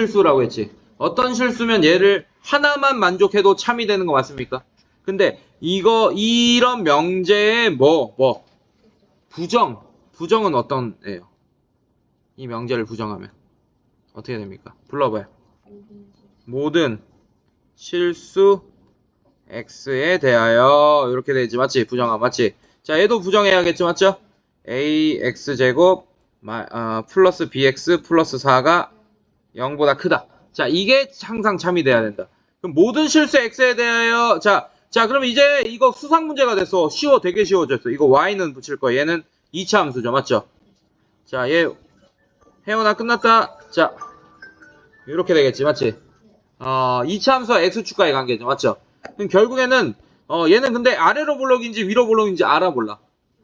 실수라고 했지. 어떤 실수면 얘를 하나만 만족해도 참이 되는 거 맞습니까? 근데 이거 이런 명제의 뭐뭐 부정 부정은 어떤 애요? 이 명제를 부정하면 어떻게 됩니까? 불러봐요. 모든 실수 x에 대하여 이렇게 되지 맞지? 부정함 맞지? 자 얘도 부정해야겠죠 맞죠? ax 제곱 마- 아, 플러스 bx 플러스 4가 0보다 크다. 자, 이게 항상 참이 돼야 된다. 그럼 모든 실수 x에 대하여 자, 자, 그럼 이제 이거 수상 문제가 됐어. 쉬워, 되게 쉬워졌어. 이거 y는 붙일 거야. 얘는 2차 함수죠, 맞죠? 자, 얘 해오나 끝났다. 자, 이렇게 되겠지, 맞지? 어, 2차 함수와 x축과의 관계죠, 맞죠? 그럼 결국에는 어, 얘는 근데 아래로 볼록인지 위로 볼록인지 알아 몰라.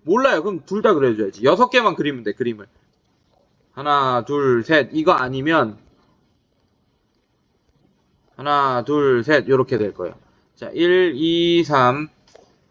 몰라요. 그럼 둘 다 그려줘야지. 여섯 개만 그리면 돼, 그림을. 하나, 둘, 셋. 이거 아니면 하나, 둘, 셋. 이렇게 될 거예요. 자, 1, 2, 3,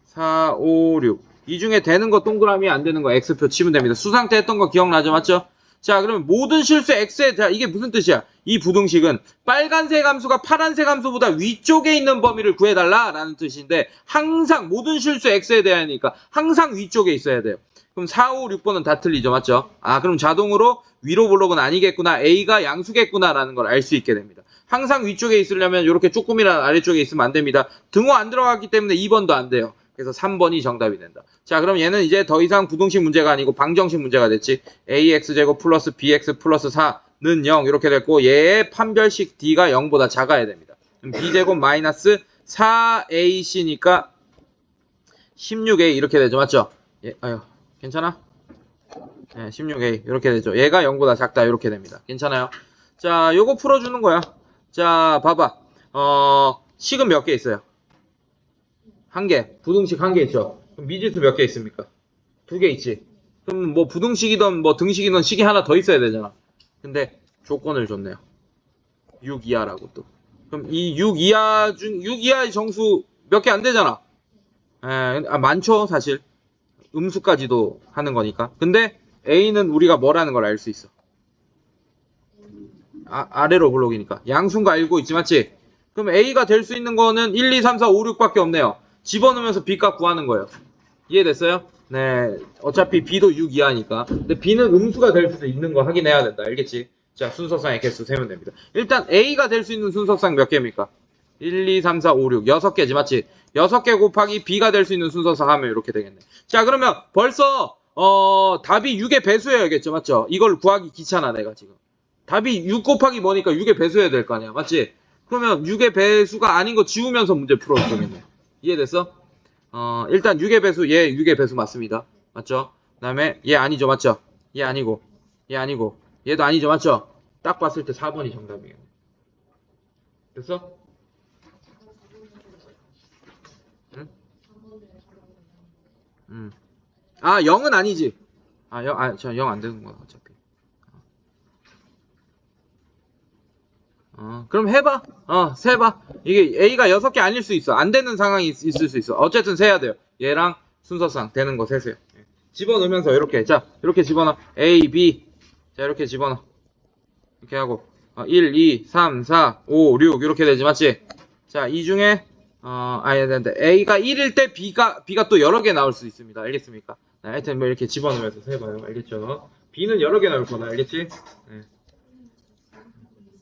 4, 5, 6. 이 중에 되는 거 동그라미 안 되는 거 X표 치면 됩니다. 수상 때 했던 거 기억나죠? 맞죠? 자, 그러면 모든 실수 X에 자, 이게 무슨 뜻이야? 이 부등식은 빨간색 함수가 파란색 함수보다 위쪽에 있는 범위를 구해달라라는 뜻인데 항상 모든 실수 X에 대하니까 항상 위쪽에 있어야 돼요. 그럼 4, 5, 6번은 다 틀리죠. 맞죠? 아, 그럼 자동으로 위로 볼록은 아니겠구나. A가 양수겠구나라는 걸 알 수 있게 됩니다. 항상 위쪽에 있으려면 이렇게 조금이라도 아래쪽에 있으면 안 됩니다. 등호 안 들어갔기 때문에 2번도 안 돼요. 그래서 3번이 정답이 된다. 자, 그럼 얘는 이제 더 이상 부등식 문제가 아니고 방정식 문제가 됐지. ax제곱 플러스 bx 플러스 4는 0 이렇게 됐고 얘의 판별식 d가 0보다 작아야 됩니다. 그럼 b제곱 마이너스 4ac니까 16a 이렇게 되죠. 맞죠? 예, 아유, 괜찮아? 네, 16a 이렇게 되죠. 얘가 0보다 작다 이렇게 됩니다. 괜찮아요? 자, 요거 풀어주는 거야. 자, 봐봐. 어, 식은 몇 개 있어요? 한 개. 부등식 한 개 있죠. 그럼 미지수 몇 개 있습니까? 두 개 있지. 그럼 뭐 부등식이든 뭐 등식이든 식이 하나 더 있어야 되잖아. 근데 조건을 줬네요. 6 이하라고 또. 그럼 이 6 이하 중, 6 이하의 정수 몇 개 안 되잖아. 에, 아, 많죠, 사실. 음수까지도 하는 거니까. 근데 A는 우리가 뭐라는 걸 알 수 있어. 아, 아래로 블록이니까. 양수인 거 알고 있지, 맞지? 그럼 A가 될 수 있는 거는 1, 2, 3, 4, 5, 6밖에 없네요. 집어넣으면서 B값 구하는 거예요. 이해됐어요? 네. 어차피 B도 6 이하니까. 근데 B는 음수가 될 수도 있는 거 확인해야 된다. 알겠지? 자, 순서상의 개수 세면 됩니다. 일단 A가 될 수 있는 순서상 몇 개입니까? 1, 2, 3, 4, 5, 6. 6개지, 맞지? 6개 곱하기 B가 될 수 있는 순서상 하면 이렇게 되겠네. 자, 그러면 벌써, 어, 답이 6의 배수여야겠죠, 맞죠? 이걸 구하기 귀찮아, 내가 지금. 답이 6 곱하기 뭐니까 6의 배수해야 될 거 아니야, 맞지? 그러면 6의 배수가 아닌 거 지우면서 문제 풀어도 되겠네. 이해됐어? 어, 일단 6의 배수, 얘 6의 배수 맞습니다. 맞죠? 그 다음에 얘 아니죠, 맞죠? 얘 아니고, 얘 아니고, 얘도 아니죠, 맞죠? 딱 봤을 때 4번이 정답이에요. 됐어? 응. 아, 0은 아니지. 아, 0, 아, 저 0 안 되는 거야, 어차피. 어, 그럼 해봐. 어, 세봐. 이게 A가 6개 아닐 수 있어. 안 되는 상황이 있, 을수 있어. 어쨌든 세야 돼요. 얘랑 순서상 되는 거 세세요. 예. 집어넣으면서 이렇게. 자, 이렇게 집어넣어. A, B. 자, 이렇게 집어넣어. 이렇게 하고. 어, 1, 2, 3, 4, 5, 6. 이렇게 되지, 맞지? 자, 이 중에, 어, 아니, 네, 네. A가 1일 때 B가, B가 또 여러 개 나올 수 있습니다. 알겠습니까? 네, 하여튼 뭐 이렇게 집어넣으면서 세봐요. 알겠죠? B는 여러 개 나올 거다. 알겠지? 네.